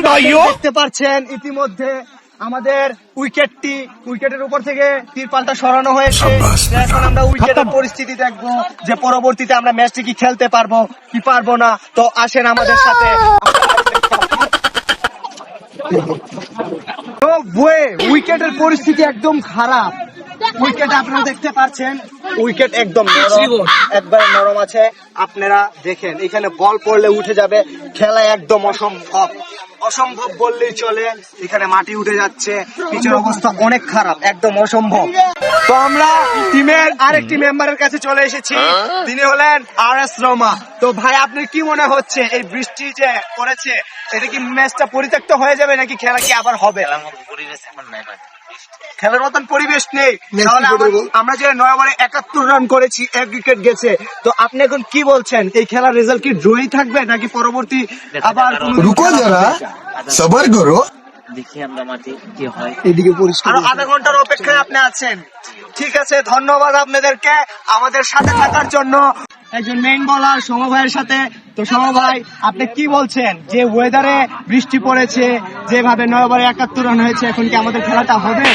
দেখতে পাচ্ছেন ইতিমধ্যে আমাদের উইকেটটি উইকেটের উপর থেকে তীরপালটা সরানো হয়েছে। এখন আমরা উইকেটের পরিস্থিতি দেখব যে পরবর্তীতে আমরা ম্যাচটি কি খেলতে পারব কি পারব না। তো আসেন আমাদের সাথে। উইকেটের পরিস্থিতি একদম খারাপ। উইকেট আপনারা দেখতে পাচ্ছেন। উইকেট একদম নরম। একবারে নরম আছে। আপনারা দেখেন এখানে বল পড়লে উঠে যাবে। খেলা একদম অসম্ভব। অসম্ভব বললেই চলে। এখানে মাটি উঠে যাচ্ছে। পিচের অবস্থা অনেক খারাপ। একদম অসম্ভব। তো আমরা টিমের আরেকটি মেম্বারের কাছে চলে এসেছি। তিনি হলেন আর এস রমা। তো ভাই আপনি কি মনে হচ্ছে? এই বৃষ্টি যে পড়েছে এটা কি ম্যাচটা পরিত্যক্ত হয়ে যাবে নাকি খেলা কি আবার হবে? খেলার মতন পরিবেশ নেই। আমরা যে নয়াবারে একাত্তর রান করেছি এক উইকেট গেছে। তো আপনি এখন কি বলছেন? এই খেলার রেজাল্ট কি ড্রই থাকবে নাকি পরবর্তী আবার রুকো যারা সবার করো। ধন্যবাদ আপনাদেরকে আমাদের সাথে থাকার জন্য। একজন মেইন বলার সমবায়ের সাথে তো সম ভাই, আপনি কি বলছেন? যে ওয়েদারে বৃষ্টি পড়েছে, যেভাবে নয় ওভারে একাত্তর রান হয়েছে, এখন কি আমাদের খেলাটা হবে?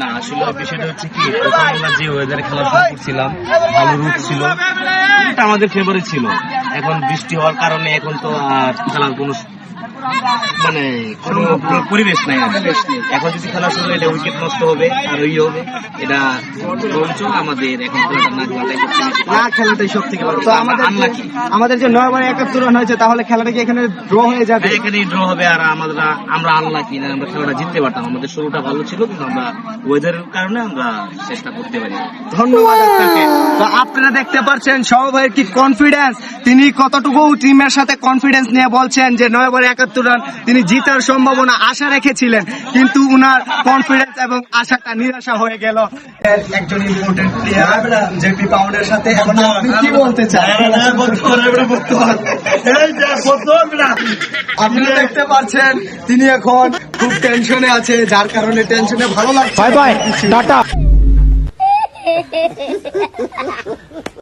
না, আসলে বিষয়টা হচ্ছে কি আমরা যে ওয়েদারে খেলা শুরু করছিলাম, ভালো রূপ ছিল আমাদের ফেভারিট ছিল। এখন বৃষ্টি হওয়ার কারণে এখন তো আর খেলার কোনো মানে কোনো পরিবেশ নাই এখন যদি খেলা শুরু হলে উইকেট নষ্ট হবে আর ওই হবে। এটা বরঞ্চ আমাদের এখন না খেলাটাই সব থেকে ভালো। আমাদের যে- আমাদের যে নয় ওভারে একাত্তর রান হয়েছে তাহলে খেলাটা কি এখানে ড্র হয়ে যাবে? এখানে ড্র হবে আর আমরা আমরা আনলাকি না আমরা খেলাটা জিততে পারতাম। আমাদের শুরুটা ভালো ছিল কিন্তু আমরা ওয়েদারের কারণে আমরা চেষ্টা করতে পারি ধন্যবাদ আপনাকে। আপনারা দেখতে পাচ্ছেন সব ভাইয়ের কি কনফিডেন্স তিনি কতটুকু টিমের সাথে কনফিডেন্স নিয়ে বলছেন যে নয় ওভারে একাত্তর রান তিনি জিতার সম্ভাবনা আশা রেখেছিলেন কিন্তু উনার কনফিডেন্স এবং আশাটা নিরাশা হয়ে গেল। একজন ইম্পর্টেন্ট প্লেয়ার জেপি পাউন্ডের সাথে। এখন আপনি কি বলতে চান? আপনারা দেখতে পাচ্ছেন তিনি এখন খুব টেনশনে আছে যার কারণে টেনশনে ভালো লাগছে। Bye bye tata. ハハハハ!